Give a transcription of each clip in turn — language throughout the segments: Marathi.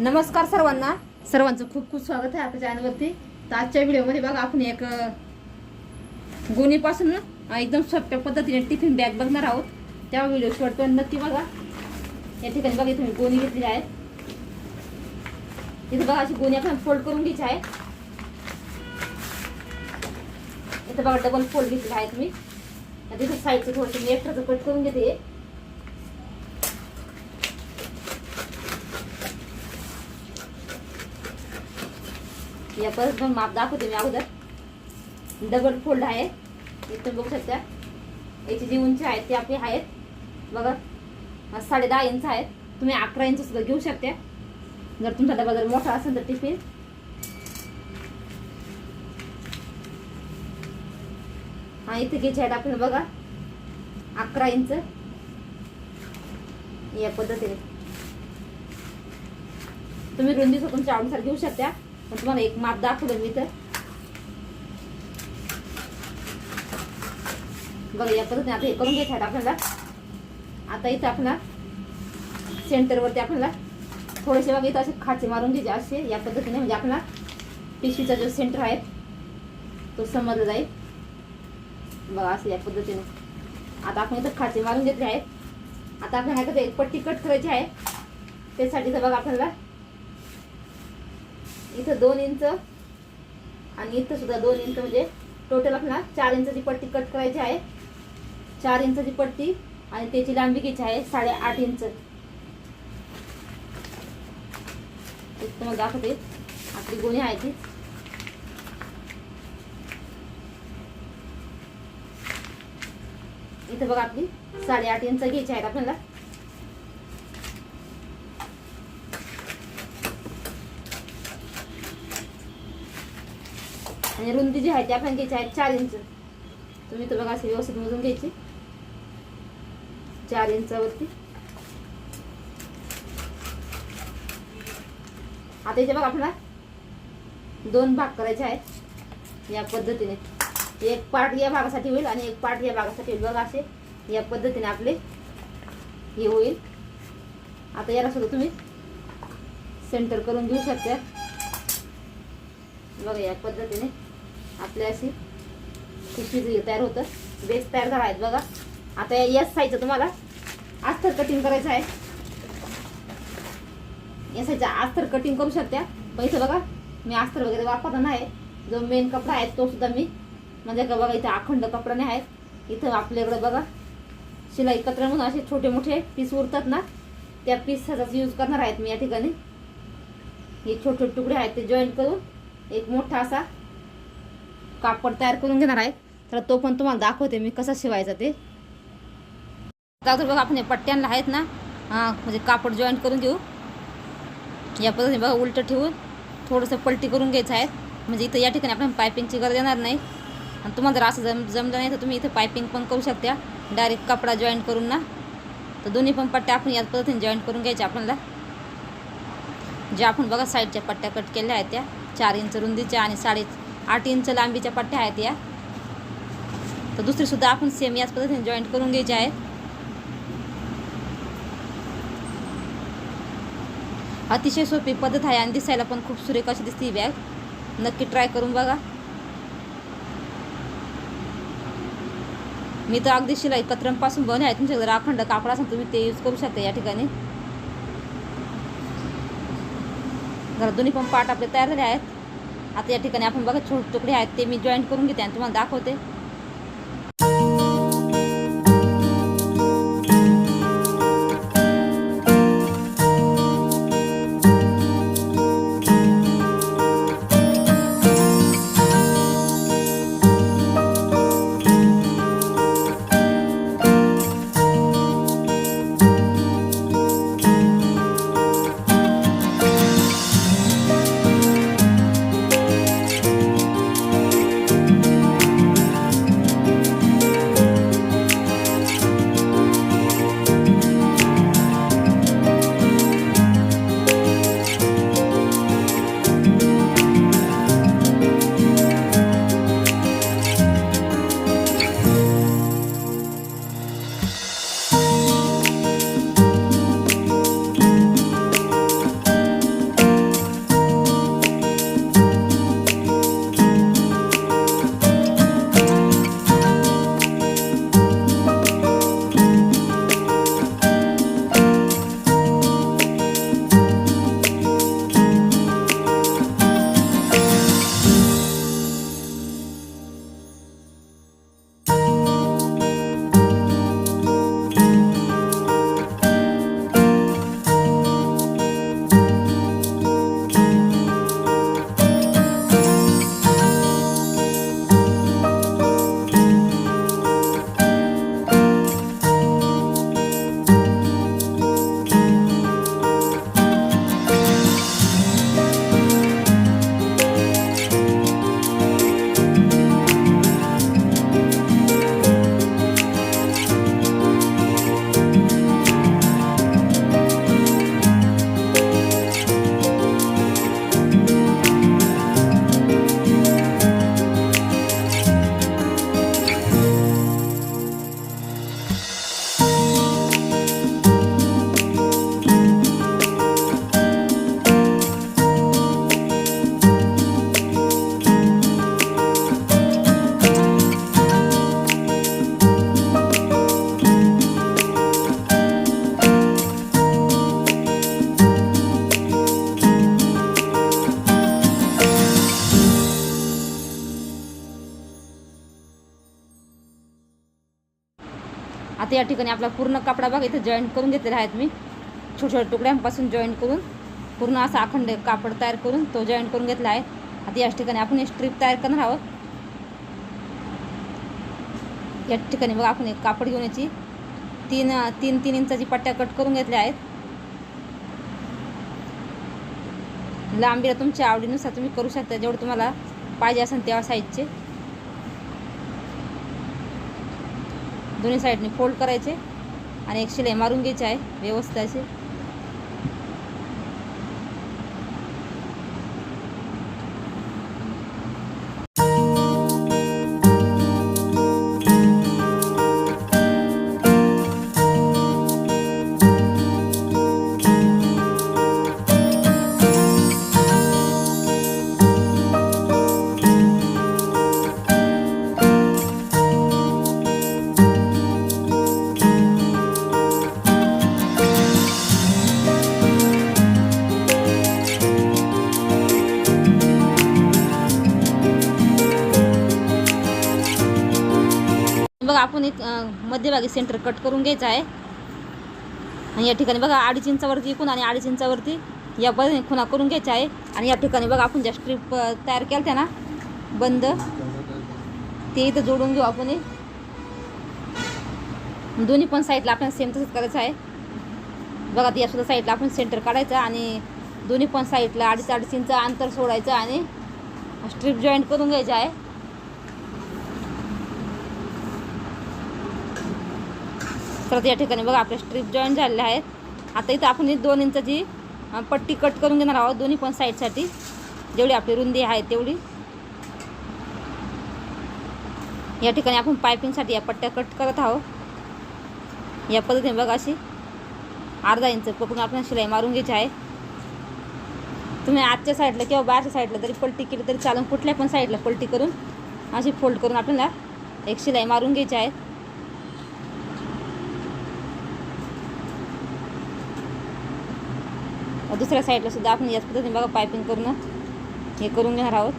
नमस्कार सर्वांना. सर्वांचं खूप खूप स्वागत आहे आपल्या चॅनलवरती तर आजच्या व्हिडिओमध्ये बघा आपण एक गोणीपासून एकदम सोप्या पद्धतीने टिफिन बॅग बघणार आहोत. त्या व्हिडिओ शेवटपर्यंत नक्की बघा. या ठिकाणी बघा तुम्ही गोणी घेतलेली आहे. इथे बघा अशी गोणी आपण फोल्ड करून घ्यायची आहे. इथं बघा डबल फोल्ड घेतलेला आहे तुम्ही. तिथं साईडचं थोडंसं मी एक्स्ट्राचं कट करून घेते. या परत पण माप दाखवते मी अगोदर. डबल फोल्ड आहे इथं बघू शकता याची जी उंची आहे ती आपली आहेत. बघा साडे दहा इंच आहेत. तुम्ही अकरा इंच सुद्धा घेऊ शकता. जर तुमचा डबा जर मोठा असेल तर टिफिन. हा इथे घ्यायचे आहेत आपल्याला बघा. अकरा इंच या पद्धतीने. तुम्ही रुंदी तुमच्या आवडीनुसार घेऊ शकता. पण तुम्हाला एक माप दाखवलं मी तर. बघा या पद्धतीने आता हे करून घ्यायचं आहे आपल्याला. आता इथं आपल्याला सेंटरवरती आपल्याला थोडेसे बघा इथं असे खाचे मारून घ्यायचे असे. या पद्धतीने म्हणजे आपला पिशवीचा जो सेंटर आहे तो समजला जाईल. बघा असं या पद्धतीने. आता आपण इथं खाचे मारून घेतले आहेत. आता आपल्याला काय एक पट्टी कट करायची आहे. त्यासाठी तर बघा आपल्याला इथं दोन इंच आणि इथं सुद्धा दोन इंच म्हणजे टोटल आपल्याला चार इंचाची पट्टी कट करायची आहे. चार इंचाची पट्टी आणि त्याची लांबी घ्यायची आहे? साडेआठ इंच. मग तुम्हाला दाखवते. आपली गुन्हे आहे ती. इथं बघा आपली साडेआठ इंच घ्यायची आहेत आपल्याला. आणि रुंदी जी आहे ती आपण घ्यायची आहे चार इंच. तुम्ही तर बघा असे व्यवस्थित मोजून घ्यायची. चार इंचावरती. आता इथे बघा आपल्याला दोन भाग करायचे आहेत. या पद्धतीने. एक पार्ट या भागासाठी होईल आणि एक पार्ट या भागासाठी होईल. बघा असे या पद्धतीने आपले हे होईल. आता याला सुद्धा तुम्ही सेंटर करून घेऊ शकता. बघा या पद्धतीने. आपल्या अशी पिशवी तयार होतं बेस तयार झाला आहेत बघा. आता यस साईजचं तुम्हाला अस्थर कटिंग करायचं आहे. या साईजचं अस्थर कटिंग करू शकत्या पण इथं बघा मी अस्तर वगैरे वापरला नाही. जो मेन कपडा आहे तो सुद्धा मी म्हणजे का बघा इथं अखंड कपडा नाही आहेत. इथं आपल्याकडे बघा शिलाई कत्र म्हणून असे छोटे मोठे पीस उरतात ना त्या पीसचाच यूज करणार आहेत मी या ठिकाणी. हे छोटे छोटे तुकडे आहेत ते जॉईन करून एक मोठा असा कापड तयार करून घेणार आहे. तर तो पण तुम्हाला दाखवते मी कसा शिवायचा ते. बघा आपण पट्ट्यांना आहेत ना हां म्हणजे कापड जॉईन करून घेऊ. या पद्धतीने बघा उलटं ठेवून थोडंसं पलटी करून घ्यायचं आहे. म्हणजे इथं या ठिकाणी आपण पायपिंगची गरज येणार नाही. आणि तुम्हाला जर असं जम जमलं नाही तर तुम्ही इथं पायपिंग पण करू शकता. डायरेक्ट कपडा जॉईन करून ना. तर दोन्ही पण पट्ट्या आपण याच पद्धतीने जॉईन करून घ्यायच्या आपल्याला. ज्या आपण बघा साईडच्या पट्ट्या कट केल्या आहेत त्या. चार इंच रुंदीच्या आणि साडे आठ इंच लांबीच्या पट्ट्या आहेत या. तर दुसरीसुद्धा आपण सेम याच पद्धतीने जॉईंट करून घ्यायचे आहेत. अतिशय सोपी पद्धत आहे आणि दिसायला पण खूप सुरेख अशी दिसते ही बॅग नक्की ट्राय करून बघा. मी तर अगदी शिलाई कतरंपासून बनवले आहे. तुमच्या जर अखंड कापड असेल तुम्ही ते यूज करू शकता या ठिकाणी. जरा दोन्ही पण पार्ट आपले तयार झाले आहेत. आता या ठिकाणी आपण बघा छोटे तुकडे आहेत ते मी जॉईन करून घेते आणि तुम्हाला दाखवते. आता या ठिकाणी आपला पूर्ण कपडा बघा इथं जॉईंट करून घेतलेला आहेत मी. छोट्या छोट्या तुकड्यांपासून जॉईंट करून पूर्ण असा अखंड कापड तयार करून तो जॉईंट करून घेतला आहे. आता याच ठिकाणी आपण एक स्ट्रीप तयार करणार आहोत. या ठिकाणी बघा आपण एक कापड घेऊन याची तीन तीन तीन इंचाची पट्ट्या कट करून घेतल्या आहेत. लांबीला तुमच्या आवडीनुसार तुम्ही करू शकता जेवढं तुम्हाला पाहिजे असेल तेव्हा साईजचे दोन्ही साईडने फोल्ड करायचे आणि एक शिलाई मारून घ्यायची आहे. व्यवस्थित अशी. ठिकाणी एक मध्यभागी सेंटर कट करून घ्यायचं आहे. आणि या ठिकाणी बघा अडीच इंचावरती एकूण आणि अडीच इंचावरती या पद्धतीने खुणा करून घ्यायच्या आहे. आणि या ठिकाणी बघा आपण ज्या स्ट्रीप तयार केल्या त्या ना बंद ते इथं जोडून घेऊ आपण दोन्ही पण साईडला आपल्याला सेम तसंच करायचं आहे. बघा ते यासुद्धा साईडला आपण सेंटर काढायचं आणि दोन्ही पण साईडला अडीच अडीच इंच अंतर सोडायचं आणि स्ट्रीप जॉईंट करून घ्यायचं आहे. तर या ठिकाणी बघा आपल्या स्ट्रीप जॉईंट झालेल्या आहेत. आता इथं आपण ही दोन इंचाची पट्टी कट करून घेणार आहोत. दोन्ही पण साईडसाठी जेवढी आपली रुंदी आहे तेवढी. या ठिकाणी आपण पायपिंगसाठी या पट्ट्या कट करत आहोत. या पद्धतीने बघा अशी अर्धा इंच पकडून आपण शिलाई मारून घ्यायची आहे. तुम्ही आजच्या साईडला किंवा बाहेरच्या साईडला जरी पलटी केली तरी चालून कुठल्या पण साईडला पलटी करून अशी फोल्ड करून आपल्याला एक शिलाई मारून घ्यायची आहे. दुसऱ्या साईडला सुद्धा आपण याच पद्धतीने बघा पायपिंग करून हे करून घेणार आहोत.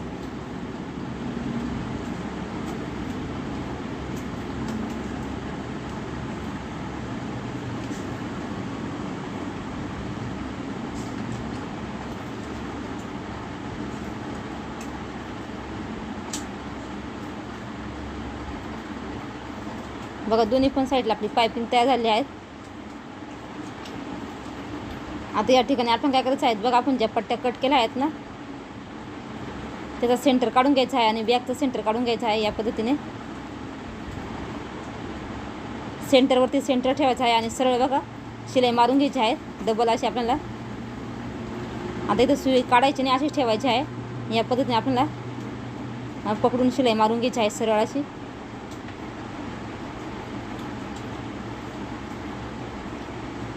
बघा दोन्ही पण साईडला आपली पायपिंग तयार झाली आहेत आता या ठिकाणी आपण काय करायचं आहे बघा आपण ज्या पट्ट्या कट केल्या आहेत ना त्याचा सेंटर काढून घ्यायचा आहे आणि बॅगचं सेंटर काढून घ्यायचं आहे या पद्धतीने. सेंटरवरती सेंटर ठेवायचं आहे आणि सरळ बघा शिलाई मारून घ्यायची आहे डबल अशी आपल्याला. आता इथं सुई काढायची नाही अशीच ठेवायची आहे. या पद्धतीने आपल्याला पकडून शिलाई मारून घ्यायची आहे सरळ अशी.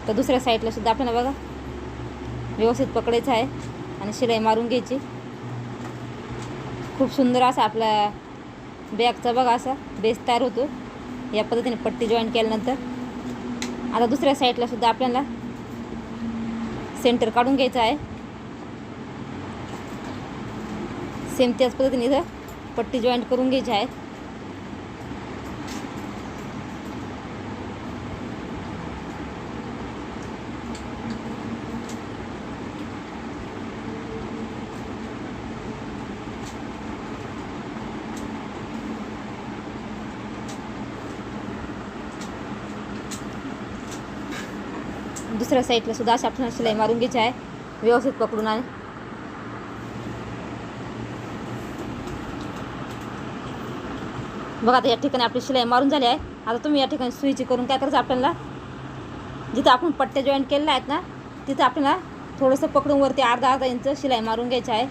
तर दुसऱ्या साईडला सुद्धा आपल्याला बघा व्यवस्थित पकडायचं आहे आणि शिलाई मारून घ्यायची. खूप सुंदर असा आपला बॅगचा बघा असा बेस तयार होतो. या पद्धतीने पट्टी जॉईन केल्यानंतर. आता दुसऱ्या साईडला सुद्धा आपल्याला सेंटर काढून घ्यायचं आहे. सेम त्याच पद्धतीने इथं पट्टी जॉईंट करून घ्यायची आहे. दुसऱ्या साईडला सुद्धा अशा आपण शिलाई मारून घ्यायची आहे. व्यवस्थित पकडून आहे बघा आता या ठिकाणी आपली शिलाई मारून झाली आहे. आता तुम्ही या ठिकाणी सुईची करून काय करायचं आपल्याला? जिथं आपण पट्ट्या जॉईंट केलेल्या आहेत ना तिथं आपल्याला थोडंसं पकडून वरती अर्धा अर्धा इंच शिलाई मारून घ्यायची आहे.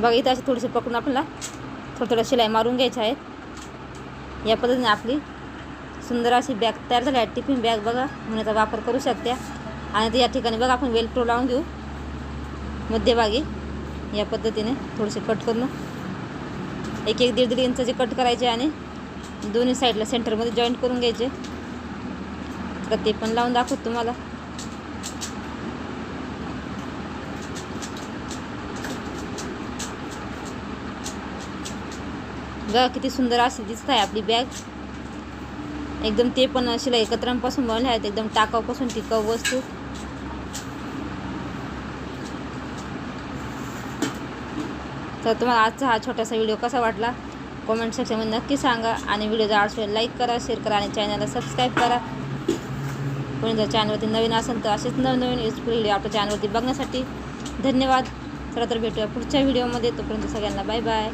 बघा इथं अशी थोडीशी पकडून आपल्याला थोडं थोडं शिलाई मारून घ्यायची आहे या पद्धतीने आपली सुंदर अशी बॅग तयार झाली आहे. टिफिन बॅग बघा म्हणून याचा वापर करू शकत्या आणि ते या ठिकाणी बघा आपण वेलक्रो लावून घेऊ. मध्यभागी या पद्धतीने थोडेसे कट करून. एक एक दीड दीड इंचाचे कट करायचे आणि दोन्ही साईडला सेंटरमध्ये जॉईंट करून घ्यायचे. तर ते पण लावून दाखवत तुम्हाला. बघा किती सुंदर अशी दिसत आहे आपली बॅग एकदम ते पण शिलाई एकत्रांपासून बनवल्या आहेत एकदम टाकाऊपासून टिकाऊ वस्तू. तर तुम्हाला आजचा हा छोटासा व्हिडिओ कसा वाटला? कॉमेंट सेक्शनमध्ये नक्की सांगा आणि व्हिडिओ जर आवडला लाईक करा शेअर करा आणि चॅनलला सबस्क्राईब करा. कोणी जर चॅनलवरती नवीन असेल तर असेच नवनवीन युजफुल व्हिडिओ आपल्या चॅनलवरती बघण्यासाठी. धन्यवाद. चला तर भेटूया पुढच्या व्हिडिओमध्ये तोपर्यंत सगळ्यांना बाय बाय